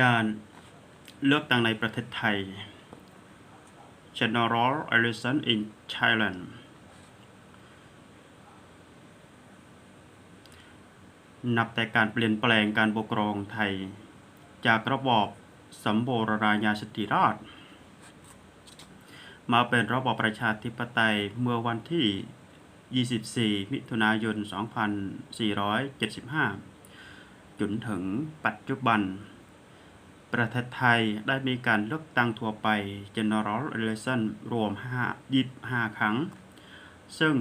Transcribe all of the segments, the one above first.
การเลือกตั้งในประเทศไทย General Election in Thailand นับแต่การเปลี่ยนแปลงการปกครองไทย จากระบอบสัมโบรณาญาสติราช มาเป็นระบอบประชาธิปไตยเมื่อวันที่ 24 มิถุนายน 2475 จนถึงปัจจุบัน ประเทศไทยได้มีการเลือกตั้งทั่วไป General Election รวม 5 25 ครั้ง ซึ่ง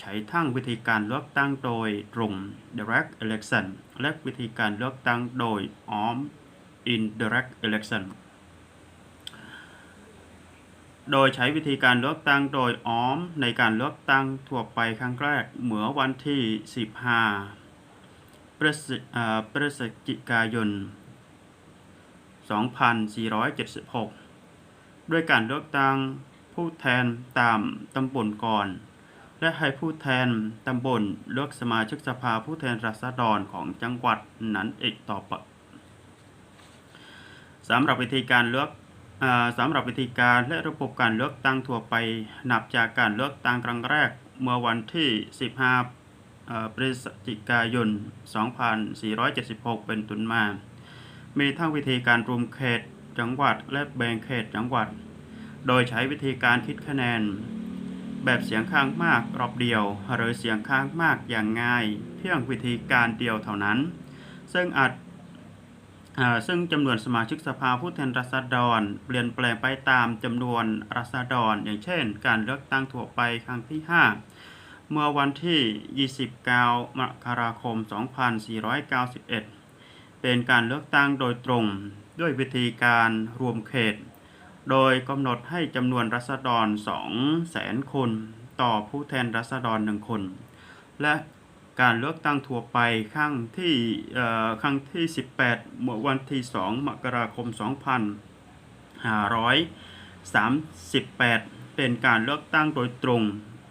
ใช้ทั้งวิธีการเลือกตั้งโดยตรง Direct Election และวิธีการเลือกตั้งโดยอ้อม Indirect Election โดยใช้วิธีการเลือกตั้งโดยอ้อมในการเลือกตั้งทั่วไปครั้งแรกเมื่อวันที่ 15พฤศจิกายน 2476 ด้วยการเลือกตั้งผู้แทนตามตำบลก่อน และให้ผู้แทนตำบลเลือกสมาชิกสภาผู้แทนราษฎรของจังหวัดนั้นอีกต่อไปสำหรับวิธีการเลือกอสำหรับวิธีการและระบบการเลือกตั้งทั่วไปนับจากการเลือกตั้งครั้งแรกเมื่อวันที่ 15พฤศจิกายน 2476 เป็นต้นมา มีทั้งวิธีการรวมเขตจังหวัดและแบ่งเขตจังหวัด โดยใช้วิธีการคิดคะแนน แบบเสียงข้างมากรอบเดียว หรือเสียงข้างมากอย่างง่าย เพียงวิธีการเดียวเท่านั้น ซึ่งอาจซึ่งจำนวนสมาชิกสภาผู้แทนราษฎร เปลี่ยนแปลงไปตามจำนวนราษฎร อย่างเช่น การเลือกตั้งทั่วไปครั้งที่ 5 เมื่อวันที่ 29 มกราคม 2491 เป็นการเลือกตั้งโดยตรงด้วยวิธีการรวมเขต โดยกำหนดให้จำนวนรัษฎร 200,000 คน ต่อผู้แทนรัษฎร1คน และการเลือกตั้งทั่วไปครั้งที่เอ่อครั้งที่ 18 เมื่อวันที่ 2 มกราคม 2538 เป็นการเลือกตั้งโดยตรง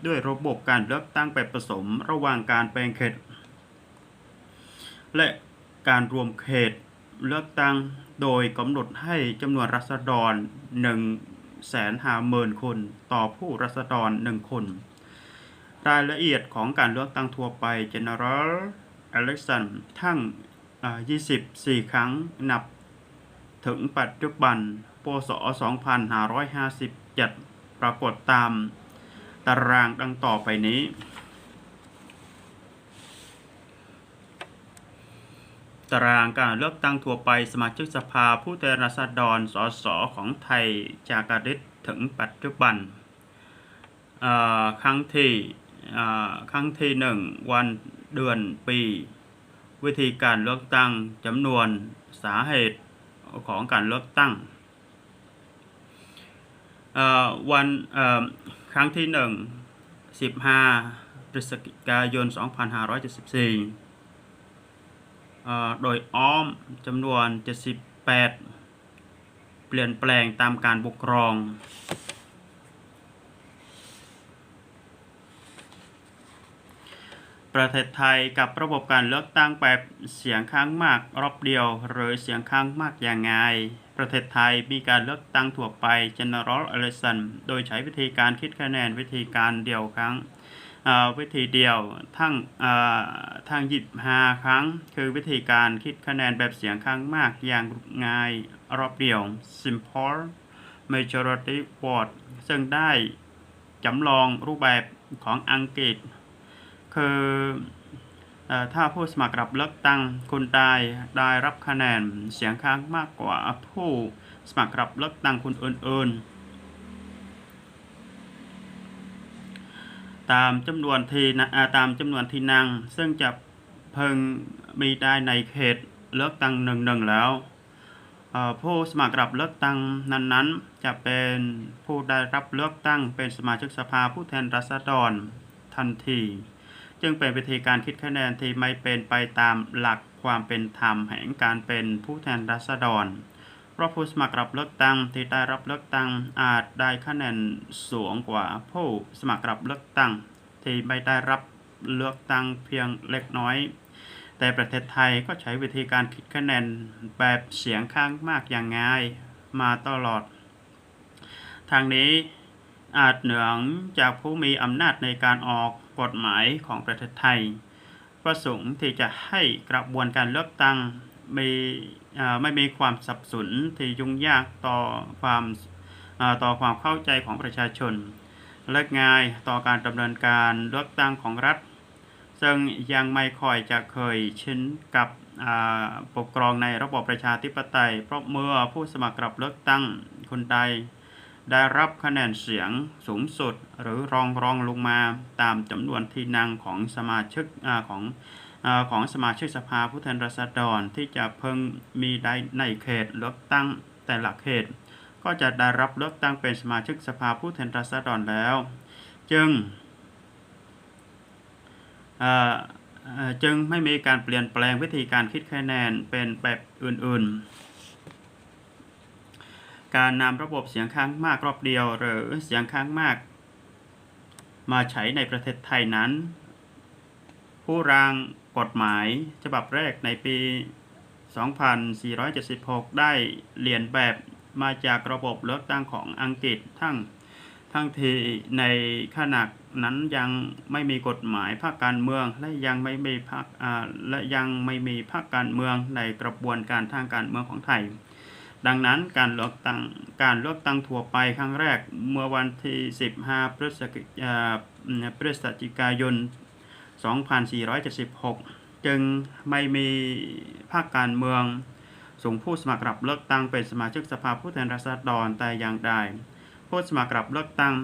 ด้วยระบบการเลือกตั้งแบบผสมระหว่างการแบ่งเขตและ การรวมเขตเลือกตั้งโดยกำหนดให้จำนวนรัษฎร 150,000 คน ต่อผู้รัษฎร 1 คน รายละเอียดของการเลือกตั้งทั่วไป General Election ทั้ง 24 ครั้งนับถึงปัจจุบันปศ2557 ปรากฏตามตารางดังต่อไปนี้ ตารางการเลือกตั้งทั่วไปสมาชิกสภาผู้แทนราษฎรสสของไทยจากอดีตถึงปัจจุบันครั้งที่ครั้งที่หนึ่งวันเดือนปี วิธีการเลือกตั้งจำนวนสาเหตุของการเลือกตั้งวันครั้งที่หนึ่ง15พฤศจิกายน 2574เอ่ โดยอ้อมจำนวน 78 เปลี่ยนแปลงตามการปกครองประเทศไทยกับระบบการเลือกตั้งแบบเสียงข้างมากรอบเดียว หรือเสียงข้างมากอย่างไง ประเทศไทยมีการเลือกตั้งทั่วไป General Election โดยใช้วิธีการคิดคะแนนวิธีการเดียวครั้ง วิธีเดียวทั้งทั้ง25ครั้ง คือวิธีการคิดคะแนนแบบเสียงข้างมากอย่างง่ายรอบเดียว simple majority vote ซึ่งได้จำลองรูปแบบของอังกฤษ คือเอ่อถ้าผู้สมัครรับเลือกตั้งคนใดได้รับคะแนนเสียงข้างมากกว่าผู้สมัครรับเลือกตั้งคนอื่นๆ ตามจำนวนที่นะตามจำนวนที่นั่ง ซึ่งจะเพิ่งมีได้ในเขตเลือกตั้งหนึ่งหนึ่งแล้วผู้สมัครรับเลือกตั้งนั้นๆ จะเป็นผู้ได้รับเลือกตั้งเป็นสมาชิกสภาผู้แทนราษฎรทันที จึงเป็นวิธีการคิดคะแนนที่ไม่เป็นไปตามหลักความเป็นธรรมแห่งการเป็นผู้แทนราษฎร เพราะผู้สมัครรับเลือกตั้งที่ได้รับเลือกตั้งอาจได้คะแนนสูงกว่าผู้สมัครรับเลือกตั้ง ที่ไม่ได้รับเลือกตั้งเพียงเล็กน้อย แต่ประเทศไทยก็ใช้วิธีการคิดคะแนนแบบเสียงข้างมากอย่างง่ายมาตลอด ทางนี้อาจเหนืองจากผู้มีอำนาจในการออกกฎหมายของประเทศไทย ประสงค์ที่จะให้กระบวนการเลือกตั้ง มีอ่าไม่มีความสับสนที่ยุ่งยากต่อความต่อความเข้าใจของประชาชน และง่ายต่อการดำเนินการเลือกตั้งของรัฐ ซึ่งยังไม่ค่อยจะเคยชินกับปกครองในระบบประชาธิปไตย เพราะเมื่อผู้สมัครรับเลือกตั้งคนใดได้รับคะแนนเสียงสูงสุดหรือรองรองลงมาตามจำนวนที่นั่งของสมาชิกอของ ของสมาชิกสภาผู้แทนราษฎรที่จะเพิ่งมีได้ในเขตเลือกตั้งแต่ละเขต ก็จะได้รับเลือกตั้งเป็นสมาชิกสภาผู้แทนราษฎรแล้ว จึงจึงไม่มีการเปลี่ยนแปลงวิธีการคิดคะแนนเป็นแบบอื่นๆ การนำระบบเสียงข้างมากรอบเดียว หรือเสียงข้างมาก มาใช้ในประเทศไทยนั้น ผู้ร่าง กฎหมายฉบับแรกในปี 2476 ได้เรียนแบบมาจากระบบเลือกตั้งของอังกฤษทั้งทั้งที่ในขณะนั้นยังไม่มีกฎหมายภาคการเมืองและยังไม่มีภาคและยังไม่มีภาคการเมืองในกระบวนการทางการเมืองของไทย ดังนั้นการเลือกตั้งการเลือกตั้งทั่วไปครั้งแรกเมื่อวันที่ 15 พฤศจิกายน 2476 จึงไม่มีภาคการเมืองส่งผู้สมัครรับเลือกตั้งเป็นสมาชิกสภาผู้แทนราษฎรแต่อย่างใดผู้สมัครรับเลือกตั้ง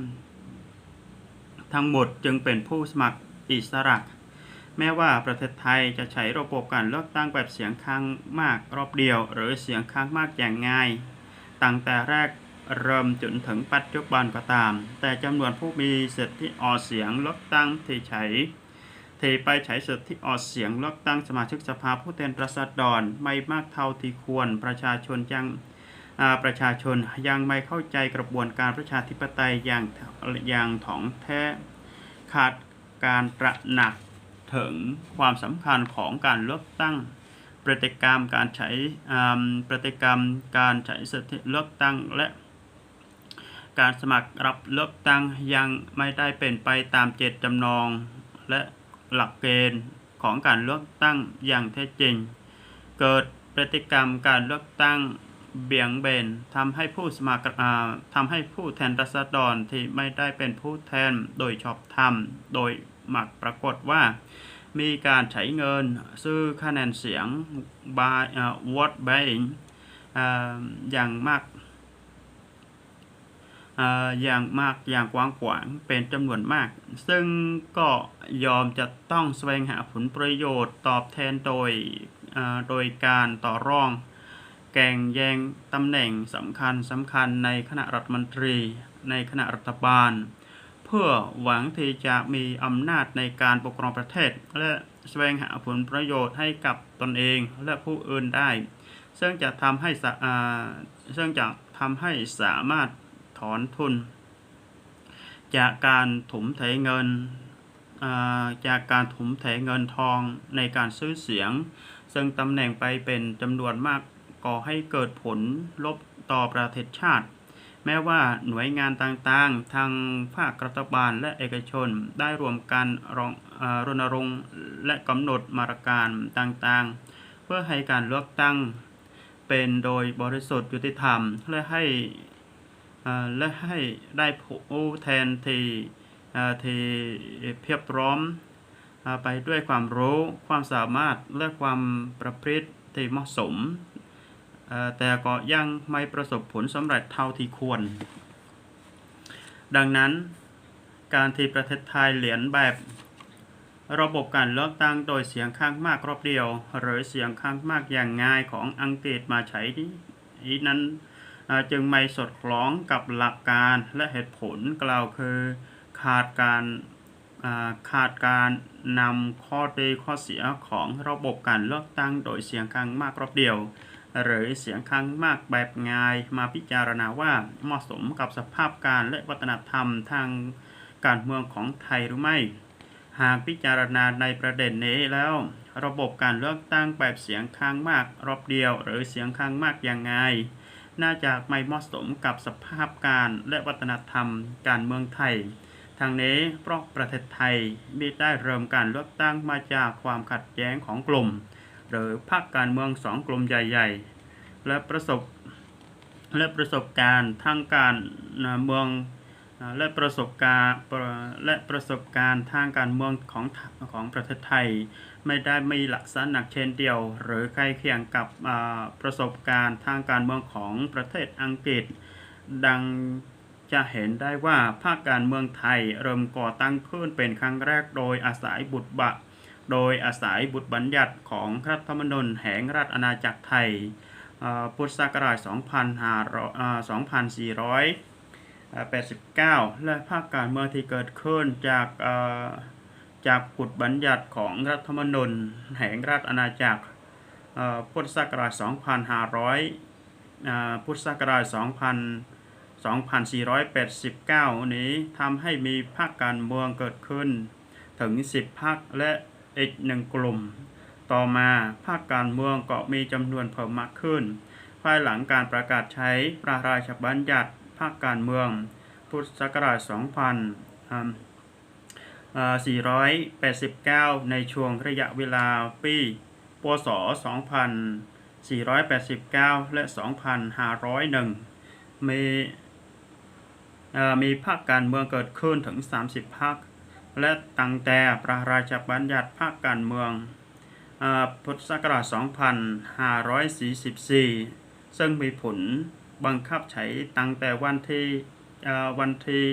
ทั้งหมดจึงเป็นผู้สมัครอิสระ แม้ว่าประเทศไทยจะใช้ระบบการเลือกตั้งแบบเสียงข้างมากรอบเดียว หรือเสียงข้างมากอย่างง่าย ตั้งแต่แรกเริ่มจนถึงปัจจุบันก็ตาม แต่จำนวนผู้มีสิทธิออกเสียงเลือกตั้งที่ใช้ ที่ไปใช้สิทธิออกเสียงเลือกตั้งสมาชิกสภาผู้แทนราษฎรไม่มากเท่าที่ควรประชาชนยังประชาชนยังไม่เข้าใจกระบวนการประชาธิปไตยอย่างอย่างถ่องแท้ขาดการตระหนักถึงความสำคัญของการเลือกตั้งพฤติกรรมการใช้อ่าพฤติกรรมการใช้สิทธิเลือกตั้งและการสมัครรับเลือกตั้งยังไม่ได้เป็นไปตามเจตจำนงและ หลักเกณฑ์ของการเลือกตั้งอย่างแท้จริง เกิดพฤติกรรมการเลือกตั้งเบี่ยงเบนทำให้ผู้สมัครทำให้ผู้แทนราษฎรที่ไม่ได้เป็นผู้แทนโดยชอบธรรม โดยมักปรากฏว่า มีการใช้เงินซื้อคะแนนเสียง by อ่า vote buying อ่าอย่างมาก อย่างมากอย่างกว้างขวางเป็นจำนวนมาก ซึ่งก็ยอมจะต้องแสวงหาผลประโยชน์ตอบแทนโดยโดยการต่อรอง แก่งแย่งตำแหน่งสำคัญสำคัญในคณะรัฐมนตรี ในคณะรัฐบาล เพื่อหวังที่จะมีอำนาจในการปกครองประเทศ และแสวงหาผลประโยชน์ให้กับตนเองและผู้อื่นได้ ซึ่งจะทำให้ซึ่งจะทำให้สามารถ ถอนทุน จากการถมเทเงินจากการถมเทเงินทองในการซื้อเสียง ซึ่งตำแหน่งไปเป็นจำนวนมากก่อให้เกิดผลลบต่อประเทศชาติ แม้ว่าหน่วยงานต่างๆ ทางภาครัฐบาลและเอกชนได้รวมกันรรณรงค์และกำหนดมาตรการต่างๆ เพื่อให้การเลือกตั้งเป็นโดยบริสุทธิ์ยุติธรรมและให้ และให้ได้ผู้แทนที่ที่เพียบพร้อมไปด้วยความรู้ความสามารถและความประพฤติที่เหมาะสม แต่ก็ยังไม่ประสบผลสำเร็จเท่าที่ควร ดังนั้นการที่ประเทศไทยเหรียญแบบ ระบบการเลือกตั้งโดยเสียงข้างมากรอบเดียว หรือเสียงข้างมากอย่างง่ายของอังกฤษมาใช้นี้นั้น จึงไม่สอดคล้องกับหลักการและเหตุผลกล่าวคือ ขาดการขาดการนำข้อดีข้อเสียของระบบการเลือกตั้งโดยเสียงข้างมากรอบเดียว หรือเสียงข้างมากแบบง่ายมาพิจารณาว่าเหมาะสมกับสภาพการและวัฒนธรรมทางการเมืองของไทยหรือไม่ หากพิจารณาในประเด็นนี้แล้ว ระบบการเลือกตั้งแบบเสียงข้างมากรอบเดียว หรือเสียงข้างมากยังไง น่าจะไม่เหมาะสมกับสภาพการและวัฒนธรรมการเมืองไทย ทางนี้เพราะประเทศไทยมีได้เริ่มการเลือกตั้งมาจากความขัดแย้งของกลุ่ม หรือพรรคการเมืองสองกลุ่มใหญ่ ๆ และประสบและประสบการณ์ทางการเมือง และประสบการณ์และประสบการณ์ทางการเมืองของของประเทศไทย ไม่ได้มีลักษณะเช่นเดียว หรือใกล้เคียงกับประสบการณ์ทางการเมืองของประเทศอังกฤษ ดังจะเห็นได้ว่าภาคการเมืองไทยเริ่มก่อตั้งขึ้นเป็นครั้งแรกโดยอาศัยบุตรบะ โดยอาศัยบุตรบัญญัติของรัฐธรรมนูญแห่งราชอาณาจักรไทยอ่าพุทธศักราช2500อ่า2400 89 และภาคการเมืองที่เกิดขึ้นจากจากกฎบัญญัติของรัฐธรรมนูญแห่งราชอาณาจักรพุทธศักราช 2500 พุทธศักราช2000 2489 นี้ทำให้มีภาคการเมืองเกิดขึ้น ถึง 10 ภาคและอีกหนึ่งกลุ่ม ต่อมาภาคการเมืองก็มีจำนวนเพิ่มมากขึ้น ภายหลังการประกาศใช้พระราชบัญญัติ ภาคการเมือง พุทธศักราช 2489 ในช่วงระยะเวลาปี พศ 2489 และ 2501 มีมีภาคการเมืองเกิดขึ้นถึง 30ภาคและตั้งแต่พระราชบัญญัติภาคการเมืองอพุทธศักราช 2544 ซึ่งมีผล บังคับใช้ตั้งแต่วันที่วันที่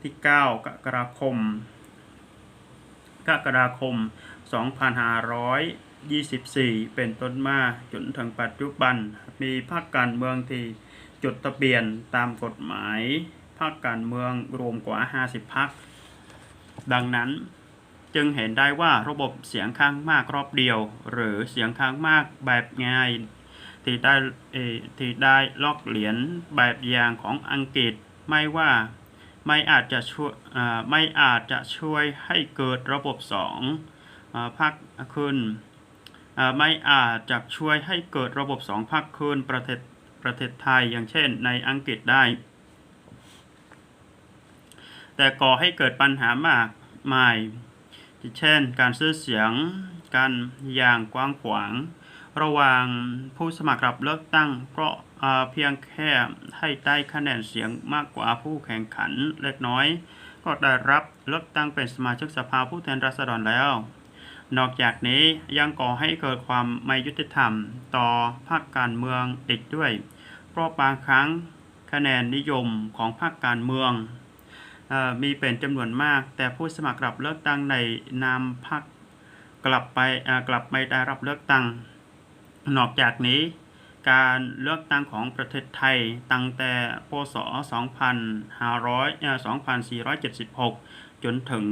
ที่9กรกฎาคมกรกฎาคม 2524 เป็นต้นมาจนถึงปัจจุบัน มีภาคการเมืองที่จดทะเบียนตามกฎหมายภาคการเมืองรวมกว่า 50พรรคดังนั้นจึงเห็นได้ว่าระบบเสียงข้างมากรอบเดียว หรือเสียงข้างมากแบบง่าย ที่ได้ที่ได้ลอกเหรียญแบบอย่างของอังกฤษไม่ว่าไม่อาจจะช่วยไม่อาจจะช่วยให้เกิดระบบสองอพรรคขึ้นไม่อาจจะช่วยให้เกิดระบบสองพรรคขึ้นประเทศประเทศไทยอย่างเช่นในอังกฤษได้ แต่ก่อให้เกิดปัญหามากมาย เช่นการซื้อเสียงกันอย่างกว้างขวาง ระหว่างผู้สมัครรับเลือกตั้ง เพราะเพียงแค่ให้ได้คะแนนเสียงมากกว่าผู้แข่งขันเล็กน้อย ก็ได้รับเลือกตั้งเป็นสมาชิกสภาผู้แทนราษฎรแล้ว นอกจากนี้ยังก่อให้เกิดความไม่ยุติธรรมต่อภาคการเมืองอีกด้วย เพราะบางครั้งคะแนนนิยมของพรรคการเมืองอมีเป็นจำนวนมาก แต่ผู้สมัครรับเลือกตั้งในนามพรรคกลับไปกลับไม่ได้รับเลือกตั้ง นอกจากนี้การเลือกตั้งของประเทศไทยตั้งแต่พศ 2500-2476 จนถึง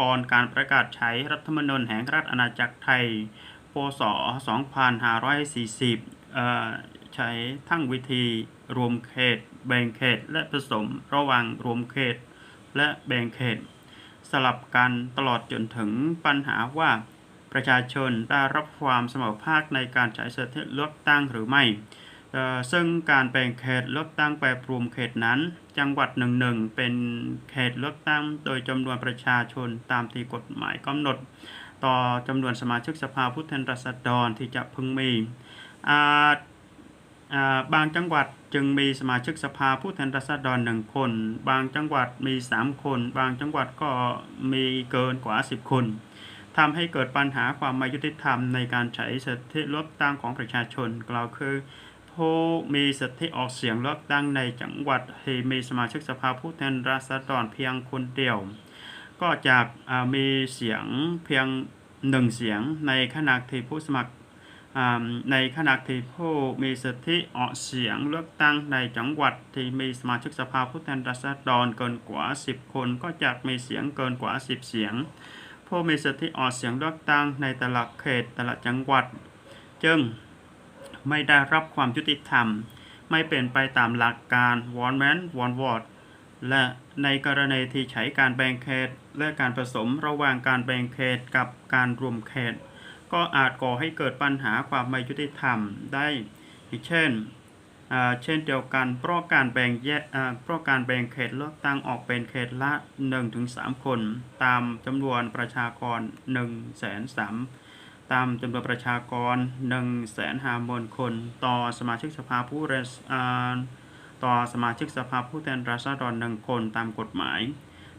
ก่อนการประกาศใช้รัฐธรรมนูญแห่งราชอาณาจักรไทย พศ 2540 ใช้ทั้งวิธีรวมเขต แบ่งเขต และผสมระหว่างรวมเขต และแบ่งเขต สลับกันตลอดจนถึงปัญหาว่า ประชาชนได้รับความเสมอภาคในการใช้สิทธิเลือกตั้งหรือไม่ ซึ่งการแบ่งเขตเลือกตั้งแบบรวมเขตนั้น จังหวัดหนึ่งหนึ่งเป็นเขตเลือกตั้งโดยจำนวนประชาชนตามที่กฎหมายกำหนด ต่อจำนวนสมาชิกสภาผู้แทนราษฎรที่จะพึงมีบางจังหวัดจึงมีสมาชิกสภาผู้แทนราษฎรหนึ่งคน บางจังหวัดมี 3 คน บางจังหวัดก็มีเกินกว่า 10 คน ทำให้เกิดปัญหาความไม่ยุติธรรมในการใช้สิทธิเลือกตั้งของประชาชน กล่าวคือ ผู้มีสิทธิออกเสียงเลือกตั้งในจังหวัดที่มีสมาชิกสภาผู้แทนราษฎรเพียงคนเดียว ก็จากอ่ามีเสียงเพียงหนึ่งเสียงในขณะที่ผู้สมัครในขณะที่ผู้มีสิทธิออกเสียงเลือกตั้งในจังหวัดที่มีสมาชิกสภาผู้แทนราษฎรเกินกว่า 10 คนก็จะมีเสียงเกินกว่า 10 เสียง ผู้มีสิทธิออกเสียงเลือกตั้งในแต่ละเขตแต่ละจังหวัด จึงไม่ได้รับความยุติธรรม ไม่เป็นไปตามหลักการ one man one vote และในกรณีที่ใช้การแบ่งเขต และการผสมระหว่างการแบ่งเขตกับการรวมเขต ก็อาจก่อให้เกิดปัญหาความไม่ยุติธรรมได้ เช่น เช่นเดียวกัน เพราะการแบ่งแยกเพราะการแบ่งเขตเลือกตั้งออกเป็นเขตละ 1-3 คน ตามจำนวนประชากร1 3 0 0 0ตามจำนวนประชากร 1 5 0 0 0 0 คน ต่อสมาชิกสภาผู้แทนต่อสมาชิกสภาผู้แทนราษฎรหนึ่งคนตามกฎหมาย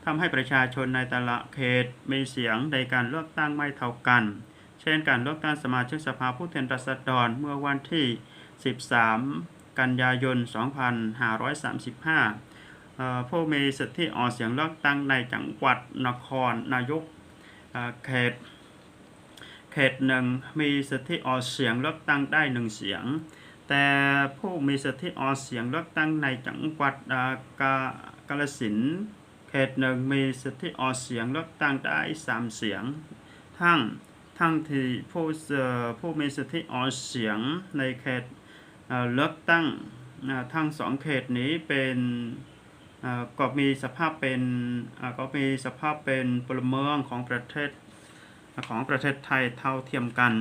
ทำให้ประชาชนในแต่ละเขตมีเสียงในการเลือกตั้งไม่เท่ากัน เช่นการเลือกตั้งสมาชิกสภาผู้แทนราษฎรเมื่อวันที่ 13 กันยายน 2535เอ่อผู้มีสิทธิออกเสียงเลือกตั้งในจังหวัดนครนายกเเขตเขตหนึ่งมีสิทธิออกเสียงเลือกตั้งได้หนึ่งเสียง แต่ผู้มีสิทธิออกเสียงเลือกตั้งในจังหวัดกากาฬสินธุ์เขตหนึ่งมีสิทธิออกเสียงเลือกตั้งได้สามเสียง ทั้งทั้งที่ผู้ผู้มีสิทธิออกเสียงในเขต เลือกตั้งทั้งสองเขตนี้เป็นเอ่อก็มีสภาพเป็นเอ่อก็มีสภาพเป็นพลเมืองของประเทศของประเทศไทยเท่าเทียมกัน